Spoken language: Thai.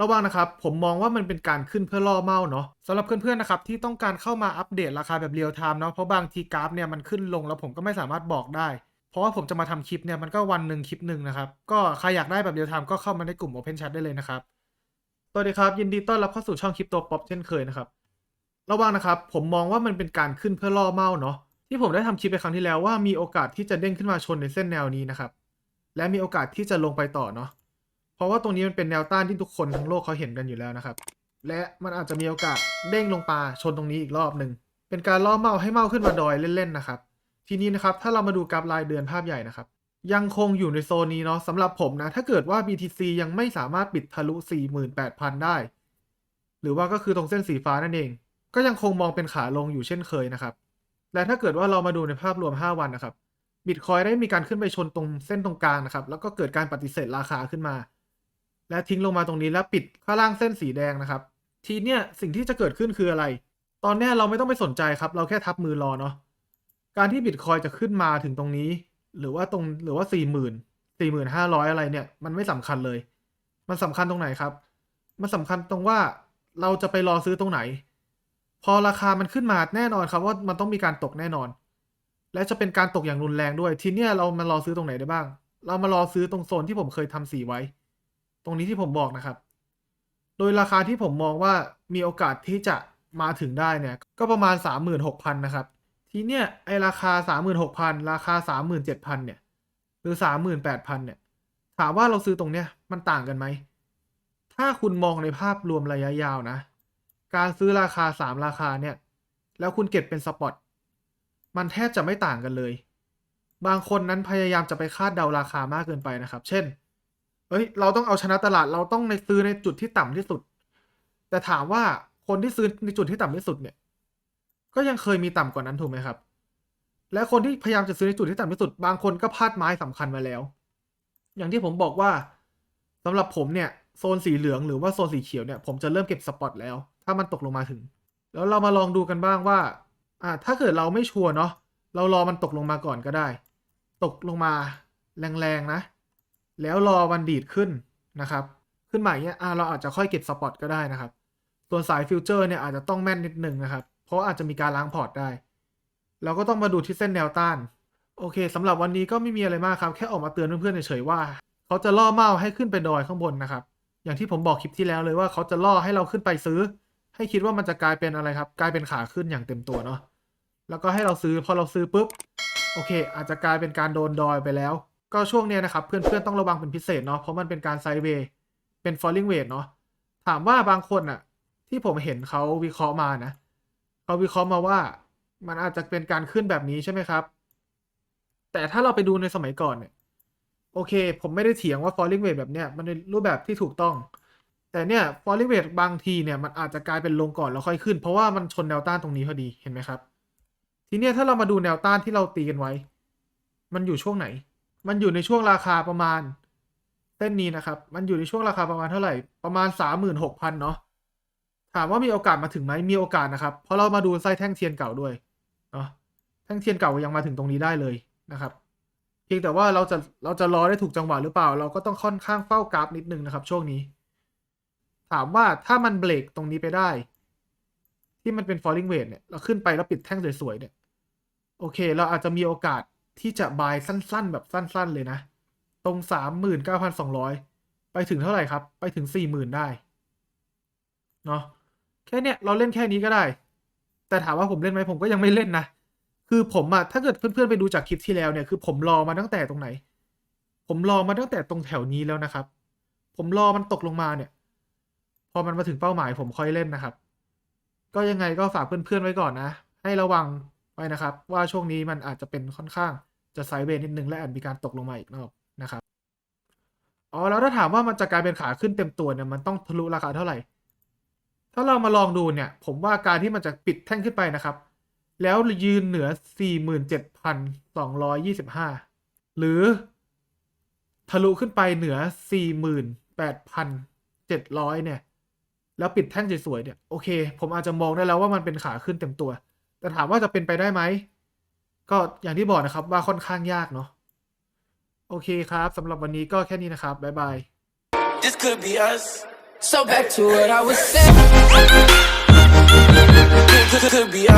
ระวังนะครับ ผมมองว่ามันเป็นการขึ้นเพื่อล่อเมาเนาะสำหรับเพื่อนๆนะครับที่ต้องการเข้ามาอัปเดตราคาแบบเรียลไทม์เนาะเพราะบางทีกราฟเนี่ยมันขึ้นลงแล้วผมก็ไม่สามารถบอกได้ เพราะว่าผมจะมาทำคลิปเนี่ยมันก็วันหนึ่งคลิปหนึ่งนะครับ ก็ใครอยากได้แบบเรียลไทม์ก็เข้ามาในกลุ่ม Open Chat ได้เลยนะครับสวัสดีครับ ยินดีต้อนรับเข้าสู่ช่องคริปโตป๊อปเช่นเคยนะครับระวังนะครับ ผมมองว่ามันเป็นการขึ้นเพื่อล่อเมาเนาะที่ผมได้ทำคลิปไปครั้งที่แล้วว่ามีโอกาสที่จะเด้งขึ้นมาชนในเส้นแนวนี้นะครับและมีโอกาสที่จะลงไปต่อเนาะ ราะว่าตรงนี้มันเป็นแนวต้านที่ทุกคนทั้งโลกเขาเห็นกันอยู่แล้วนะครับ และมันอาจจะมีโอกาสเด้งลงมาชนตรงนี้อีกรอบหนึ่งเป็นการล่อเมาให้เมาขึ้นมาดอยเล่นๆนะครับ ทีนี้นะครับถ้าเรามาดูกราฟรายเดือนภาพใหญ่นะครับ ยังคงอยู่ในโซนนี้เนาะสำหรับผมนะ ถ้าเกิดว่า BTC ยังไม่สามารถปิดทะลุ 48,000 ได้ หรือว่าก็คือตรงเส้นสีฟ้านั่นเอง ก็ยังคงมองเป็นขาลงอยู่เช่นเคยนะครับ และถ้าเกิดว่าเรามาดูในภาพรวม 5 วันนะครับบิตคอยได้มีการขึ้นไปชนตรงเส้นตรงกลางนะครับแล้วก็เกิดการปฏิเสธราคาขึ้นมา และทิ้งลงมาตรงนี้แล้วปิดข้างล่างเส้นสีแดงนะครับ ทีเนี้ยสิ่งที่จะเกิดขึ้นคืออะไร ตอนนี้เราไม่ต้องไปสนใจครับ เราแค่ทับมือรอเนาะการที่บิตคอยจะขึ้นมาถึงตรงนี้ หรือว่าตรงหรือว่าสี่หมื่นสี่หมื่นห้าร้อยอะไรเนี่ย มันไม่สำคัญเลย มันสำคัญตรงไหนครับ มันสำคัญตรงว่าเราจะไปรอซื้อตรงไหน พอราคามันขึ้นมาแน่นอนครับว่ามันต้องมีการตกแน่นอน และจะเป็นการตกอย่างรุนแรงด้วย ทีเนี้ยเรามารอซื้อตรงไหนได้บ้าง เรามารอซื้อตรงโซนที่ผมเคยทำสีไว้ ตรงนี้ที่ผมบอกนะครับ โดยราคาที่ผมมองว่ามีโอกาสที่จะมาถึงได้เนี่ย ก็ประมาณ 36,000 นะครับ ทีเนี้ยไอราคา 36,000 ราคา 37,000 เนี่ย หรือ 38,000 เนี่ย ถามว่าเราซื้อตรงเนี้ยมันต่างกันไหม ถ้าคุณมองในภาพรวมระยะยาวนะ การซื้อราคา 3 ราคาเนี่ย แล้วคุณเก็บเป็นสปอต มันแทบจะไม่ต่างกันเลย บางคนนั้นพยายามจะไปคาดเดาราคามากเกินไปนะครับ เช่น เอ้ย เราต้องเอาชนะตลาด เราต้องในซื้อในจุดที่ต่ำที่สุด แต่ถามว่าคนที่ซื้อในจุดที่ต่ำที่สุดเนี่ย ก็ยังเคยมีต่ำกว่านั้นถูกไหมครับ และคนที่พยายามจะซื้อในจุดที่ต่ำที่สุด บางคนก็พลาดไม้สำคัญมาแล้ว อย่างที่ผมบอกว่าสำหรับผมเนี่ยโซนสีเหลืองหรือว่าโซนสีเขียวเนี่ยผมจะเริ่มเก็บสปอตแล้ว ถ้ามันตกลงมาถึง แล้วเรามาลองดูกันบ้างว่าอ่าถ้าเกิดเราไม่ชัวร์เนาะเรารอมันตกลงมาก่อนก็ได้ ตกลงมาแรงๆนะ แล้วรอวันดีดขึ้นนะครับ ขึ้นมาอย่างเงี้ยเราอาจจะค่อยเก็บสปอตก็ได้นะครับ ส่วนสายฟิวเจอร์เนี่ยอาจจะต้องแม่นนิดนึงนะครับ เพราะอาจจะมีการล้างพอร์ตได้ เราก็ต้องมาดูที่เส้นแนวต้าน โอเคสำหรับวันนี้ก็ไม่มีอะไรมากครับ แค่ออกมาเตือนเพื่อนๆเฉยๆว่า เขาจะล่อเมาให้ขึ้นไปดอยข้างบนนะครับ อย่างที่ผมบอกคลิปที่แล้วเลยว่าเขาจะล่อให้เราขึ้นไปซื้อ ให้คิดว่ามันจะกลายเป็นอะไรครับ กลายเป็นขาขึ้นอย่างเต็มตัวเนาะ แล้วก็ให้เราซื้อพอเราซื้อปุ๊บ โอเค อาจจะกลายเป็นการโดนดอยไปแล้ว ก็ช่วงเนี้ยนะครับเพื่อนๆต้องระวังเป็นพิเศษเนาะเพราะมันเป็นการไซด์เวย์เป็น falling wedge เนาะถามว่าบางคนอะที่ผมเห็นเขาวิเคราะห์มานะเขาวิเคราะห์มาว่ามันอาจจะเป็นการขึ้นแบบนี้ใช่ไหมครับ แต่ถ้าเราไปดูในสมัยก่อนเนี่ยโอเค ผมไม่ได้เถียงว่า falling wedge แบบเนี้ยมันเป็นรูปแบบที่ถูกต้อง แต่เนี่ย falling wedge บางทีเนี่ยมันอาจจะกลายเป็นลงก่อนแล้วค่อยขึ้น เพราะว่ามันชนแนวต้านตรงนี้พอดีเห็นไหมครับ ทีเนี้ยถ้าเรามาดูแนวต้านที่เราตีกันไว้ มันอยู่ช่วงไหน มันอยู่ในช่วงราคาประมาณเส้นนี้นะครับ มันอยู่ในช่วงราคาประมาณเท่าไหร่ ประมาณสามหมื่นหกพันเนาะ ถามว่ามีโอกาสมาถึงไหมมีโอกาสนะครับ เพราะเรามาดูไส้แท่งเทียนเก่าด้วย เนาะ แท่งเทียนเก่ายังมาถึงตรงนี้ได้เลยนะครับ เพียงแต่ว่าเราจะเราจะรอได้ถูกจังหวะหรือเปล่า เราก็ต้องค่อนข้างเฝ้ากราฟนิดนึงนะครับ ช่วงนี้ ถามว่าถ้ามันเบรกตรงนี้ไปได้ ที่มันเป็น falling wedge เนี่ย เราขึ้นไปแล้วปิดแท่งสวยๆเนี่ย โอเค เราอาจจะมีโอกาส ที่จะบายสั้นๆ แบบสั้นๆเลยนะ ตรงสามหมื่นเก้าพันสองร้อยไปถึงเท่าไหร่ครับ ไปถึงสี่หมื่นได้เนาะแค่เนี้ยเราเล่นแค่นี้ก็ได้ แต่ถามว่าผมเล่นไหมผมก็ยังไม่เล่นนะ คือผมอะถ้าเกิดเพื่อนๆไปดูจากคลิปที่แล้วเนี่ยคือผมรอมาตั้งแต่ตรงไหน ผมรอมาตั้งแต่ตรงแถวนี้แล้วนะครับ ผมรอมันตกลงมาเนี่ย พอมันมาถึงเป้าหมายผมค่อยเล่นนะครับ ก็ยังไงก็ฝากเพื่อนๆไว้ก่อนนะ ให้ระวัง ไว้นะครับ ว่าช่วงนี้มันอาจจะเป็นค่อนข้างจะไซด์เวย์นิดนึงและอาจมีการตกลงมาอีกรอบนะครับอ๋อแล้วถ้าถามว่ามันจะกลายเป็นขาขึ้นเต็มตัวเนี่ยมันต้องทะลุราคาเท่าไหร่ ถ้าเรามาลองดูเนี่ย ผมว่าการที่มันจะปิดแท่งขึ้นไปนะครับ แล้วยืนเหนือ 47,225 หรือ ทะลุขึ้นไปเหนือ 48,700 เนี่ย แล้วปิดแท่งสวยๆเนี่ย โอเค ผมอาจจะมองได้แล้วว่ามันเป็นขาขึ้นเต็มตัว แต่ถามว่าจะเป็นไปได้ไหม ก็อย่างที่บอกนะครับว่าค่อนข้างยากเนาะโอเคครับสำหรับวันนี้ก็แค่นี้นะครับ บ๊ายบาย This could be us. So back to what I was saying. Could, could, could be us.